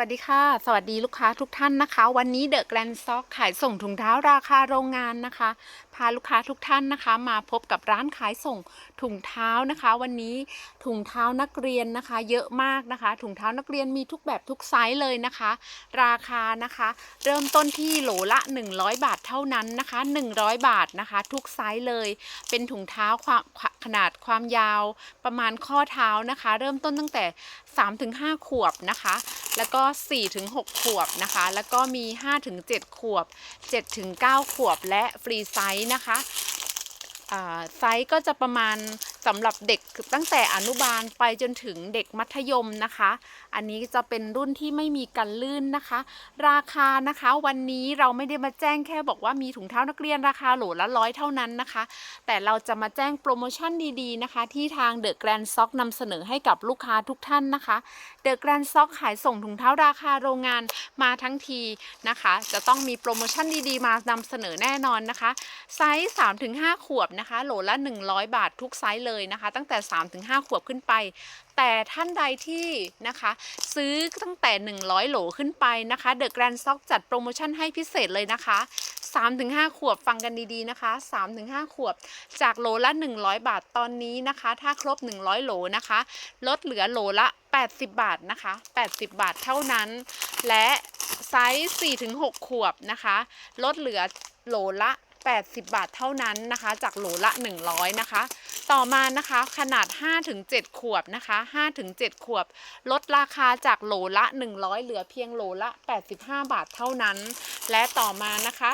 สวัสดีค่ะ สวัสดีลูกค้าทุกท่านนะคะ วันนี้เดอะแกรนด์ซ็อกขายส่งถุงเท้าราคาโรงงานนะคะ พาลูกค้าทุกท่านนะคะ มาพบกับร้านขายส่งถุงเท้านะคะ วันนี้ถุงเท้านักเรียนนะคะ เยอะมากนะคะ ถุงเท้านักเรียนมีทุกแบบทุกไซส์เลยนะคะ ราคานะคะ เริ่มต้นที่โหลละ 100 บาทเท่านั้นนะคะ 100 บาทนะคะ ทุกไซส์เลย เป็นถุงเท้าความขนาดความยาว ประมาณข้อเท้านะคะ เริ่มต้นตั้งแต่ 3-5 ขวบนะคะ แล้วก็ 4-6 ขวบนะคะ แล้วก็มี 5-7 ขวบ 7-9 ขวบและฟรีไซส์นะคะไซส์ก็จะประมาณ สำหรับเด็กตั้งแต่อนุบาลไปจนถึงเด็กมัธยมนะคะ อันนี้จะเป็นรุ่นที่ไม่มีกันลื่นนะคะ ราคานะคะวันนี้เราไม่ได้มาแจ้งแค่บอกว่ามีถุงเท้านักเรียนราคาโหลละร้อยเท่านั้นนะคะ แต่เราจะมาแจ้งโปรโมชั่นดีๆนะคะ ที่ทางเดอะแกรนด์ซ็อกนำเสนอให้กับลูกค้าทุกท่านนะคะเดอะแกรนด์ซ็อกขายส่งถุงเท้าราคาโรงงานมาทั้งทีนะคะ จะต้องมีโปรโมชั่นดีๆ มานำเสนอแน่นอนนะคะไซส์3-5 ขวบนะคะ โหลละ 100 บาททุกไซส์เลยนะคะ ตั้งแต่ 3-5 ขวบขึ้นไป แต่ท่านใดที่นะคะ ซื้อตั้งแต่ 100 โหลขึ้นไปนะคะเดอะแกรนด์ซ็อกจัดโปรโมชั่นให้พิเศษเลยนะคะ3-5 ขวบฟังกันดีๆนะคะ3-5 ขวบ จากโหลละ 100 บาทตอนนี้นะคะ ถ้าครบ 100 โหลนะคะ ลดเหลือโหลละ 80 บาทนะคะ 80 บาทเท่านั้น และไซส์4-6 ขวบนะคะ ลดเหลือโหลละ 80 บาทเท่านั้นนะคะ จากโหลละ 100 นะคะ ต่อมานะคะขนาด 5-7 ขวบนะคะ5-7 ขวบ ลดราคาจากโหลละ 100 เหลือเพียงโหลละ 85 บาทเท่านั้น และต่อมานะคะ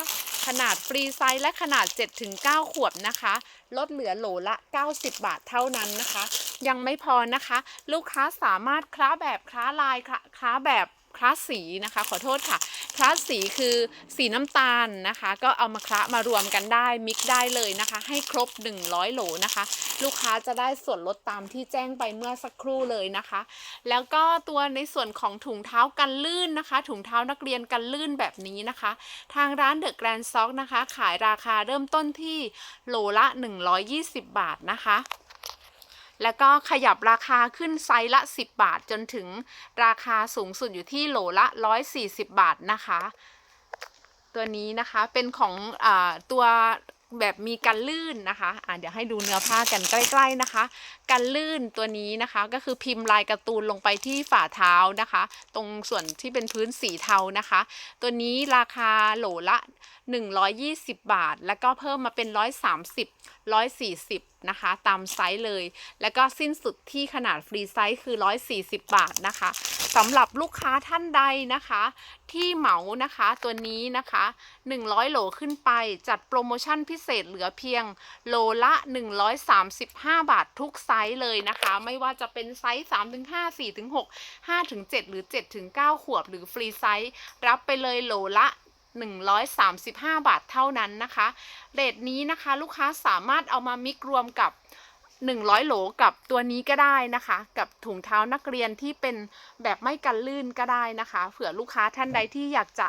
ขนาดฟรีไซส์และขนาด 7-9 ขวบนะคะ ลดเหลือโหลละ 90 บาทเท่านั้นนะคะ ยังไม่พอนะคะ ลูกค้าสามารถคล้าแบบคล้าลายคล้าแบบคล้าสีนะคะ ขอโทษค่ะ คลาสสีคือสีน้ำตาลนะคะ ก็เอามาคละมารวมกันได้มิกได้เลยนะคะ ให้ครบ 100 โหลนะคะ ลูกค้าจะได้ส่วนลดตามที่แจ้งไปเมื่อสักครู่เลยนะคะ แล้วก็ตัวในส่วนของถุงเท้ากันลื่นนะคะ ถุงเท้านักเรียนกันลื่นแบบนี้นะคะ ทางร้านเดอะแกรนด์ซ็อกนะคะ ขายราคาเริ่มต้นที่โหลละ 120 บาทนะคะ แล้วก็ขยับราคาขึ้นไซส์ละ 10 บาทจนถึงราคาสูงสุดอยู่ที่โหลละ 140 บาทนะคะ ตัวนี้นะคะเป็นของอตัวแบบมีกันลื่นนะคะอ่าเดี๋ยวให้ดูเนื้อผ้ากันใกล้ ๆนะคะกันลื่นตัวนี้นะคะ ก็คือพิมพ์ลายการ์ตูนลงไปที่ฝ่าเท้านะคะ ตรงส่วนที่เป็นพื้นสีเทานะคะ ตัวนี้ราคาโหลละ 120 บาท แล้วก็เพิ่มมาเป็น 130 140 นะคะ ตามไซส์เลย แล้วก็สิ้นสุดที่ขนาดฟรีไซส์คือ 140 บาทนะคะสำหรับลูกค้าท่านใดนะคะ ที่เหมานะคะตัวนี้นะคะ 100 โหลขึ้นไปจัดโปรโมชั่นพิเศษเหลือเพียงโหลละ 135 บาททุกไซส์เลยนะคะ ไม่ว่าจะเป็นไซส์3-5 4-6 5-7หรือ7-9ขวบ หรือฟรีไซส์รับไปเลยโหลละ135 บาทเท่านั้นนะคะ เรทนี้นะคะ ลูกค้าสามารถเอามามิกรวมกับ 100 โหลกับตัวนี้ก็ได้นะคะ กับถุงเท้านักเรียนที่เป็นแบบไม่กันลื่นก็ได้นะคะ เผื่อลูกค้าท่านใดที่อยากจะ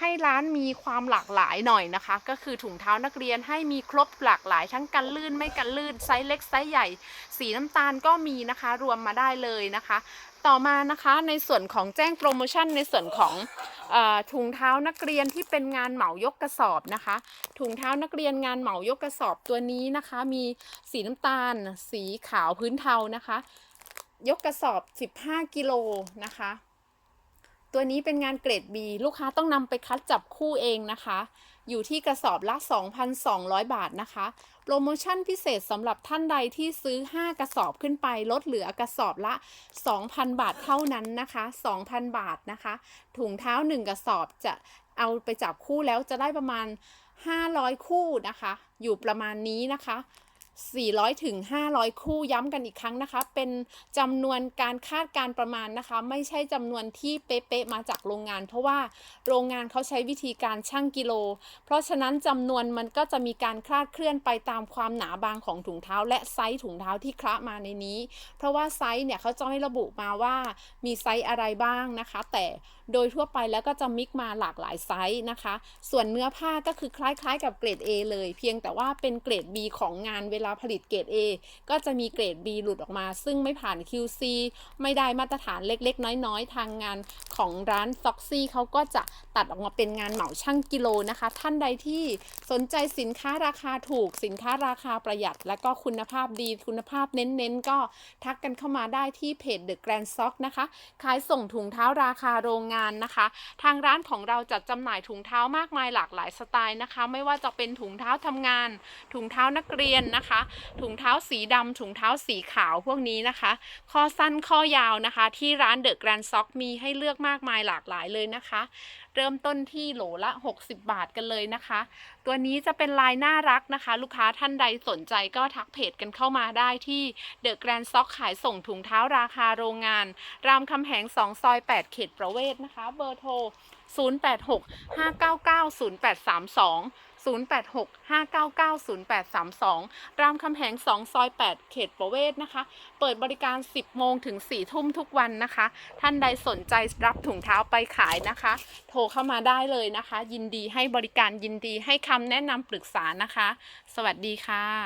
ให้ร้านมีความหลากหลายหน่อยนะคะ ก็คือถุงเท้านักเรียนให้มีครบหลากหลาย ทั้งกันลื่นไม่กันลื่นไซส์เล็กไซส์ใหญ่ สีน้ำตาลก็มีนะคะ รวมมาได้เลยนะคะ ต่อมานะคะในส่วนของแจ้งโปรโมชั่นในส่วนของอถุงเท้านักเรียนที่เป็นงานเหมายกกระสอบนะคะ ถุงเท้านักเรียนงานเหมายกกระสอบตัวนี้นะคะ มีสีน้ำตาล สีขาวพื้นเทานะคะ ยกกระสอบ 15 กิโลนะคะ ตัวนี้เป็นงานเกรด B ลูกค้าต้องนำไปคัดจับคู่เองนะคะ อยู่ที่กระสอบละ 2,200 บาทนะคะ โปรโมชั่นพิเศษสำหรับท่านใดที่ซื้อ 5 กระสอบขึ้นไปลดเหลือกระสอบละ 2,000 บาทเท่านั้นนะคะ 2,000 บาทนะคะ ถุงเท้า 1 กระสอบจะเอาไปจับคู่แล้วจะได้ประมาณ 500 คู่นะคะ อยู่ประมาณนี้นะคะ 400ถึง500 คู่ย้ำกันอีกครั้งนะคะ เป็นจำนวนการคาดการประมาณนะคะ ไม่ใช่จำนวนที่เป๊ะๆมาจากโรงงาน เพราะว่าโรงงานเขาใช้วิธีการชั่งกิโล เพราะฉะนั้นจำนวนมันก็จะมีการคลาดเคลื่อนไปตามความหนาบางของถุงเท้า และไซส์ถุงเท้าที่คละมาในนี้ เพราะว่าไซส์เนี่ยเขาจะไม่ระบุมาว่ามีไซส์อะไรบ้างนะคะ แต่โดยทั่วไปแล้วก็จะมิกมาหลากหลายไซส์นะคะ ส่วนเนื้อผ้าก็คือคล้ายๆ กับเกรด A เลย เพียงแต่ว่าเป็นเกรด B ของงานเวลาผลิตเกรด A ก็จะมีเกรด B หลุดออกมา ซึ่งไม่ผ่าน QC ไม่ได้มาตรฐานเล็กๆ น้อยๆ ทางงาน ของร้านซ็อกซี่เขาก็จะตัดออกมาเป็นงานเหมาช่างกิโลนะคะ ท่านใดที่สนใจสินค้าราคาถูก สินค้าราคาประหยัด และก็คุณภาพดีคุณภาพเน้นๆ ก็ทักกันเข้ามาได้ที่เพจ The Grand Sock นะคะ ขายส่งถุงเท้าราคาโรงงานนะคะ ทางร้านของเราจัดจำหน่ายถุงเท้ามากมายหลากหลายสไตล์นะคะ ไม่ว่าจะเป็นถุงเท้าทำงาน ถุงเท้านักเรียนนะคะ ถุงเท้าสีดำถุงเท้าสีขาวพวกนี้นะคะ ข้อสั้นข้อยาวนะคะ ที่ร้านเดอะแกรนด์ซ็อกมีให้เลือกมากมายหลากหลายเลยนะคะ เริ่มต้นที่โหลละ 60 บาทกันเลยนะคะ ตัวนี้จะเป็นลายน่ารักนะคะ ลูกค้าท่านใดสนใจก็ทักเพจกันเข้ามาได้ที่เดอะแกรนด์ซ็อกขายส่งถุงเท้าราคาโรงงาน รามคำแหง 2 ซอย 8 เขตประเวศนะคะ เบอร์โทร 086 599 0832 086 599 0832 รามคำแหง 2 ซอย 8 เขตประเวศนะคะ เปิดบริการ 10 โมงถึง 4 ทุ่มทุกวันนะคะ ท่านใดสนใจรับถุงเท้าไปขายนะคะ โทรเข้ามาได้เลยนะคะ ยินดีให้บริการยินดีให้คำแนะนำปรึกษานะคะ สวัสดีค่ะ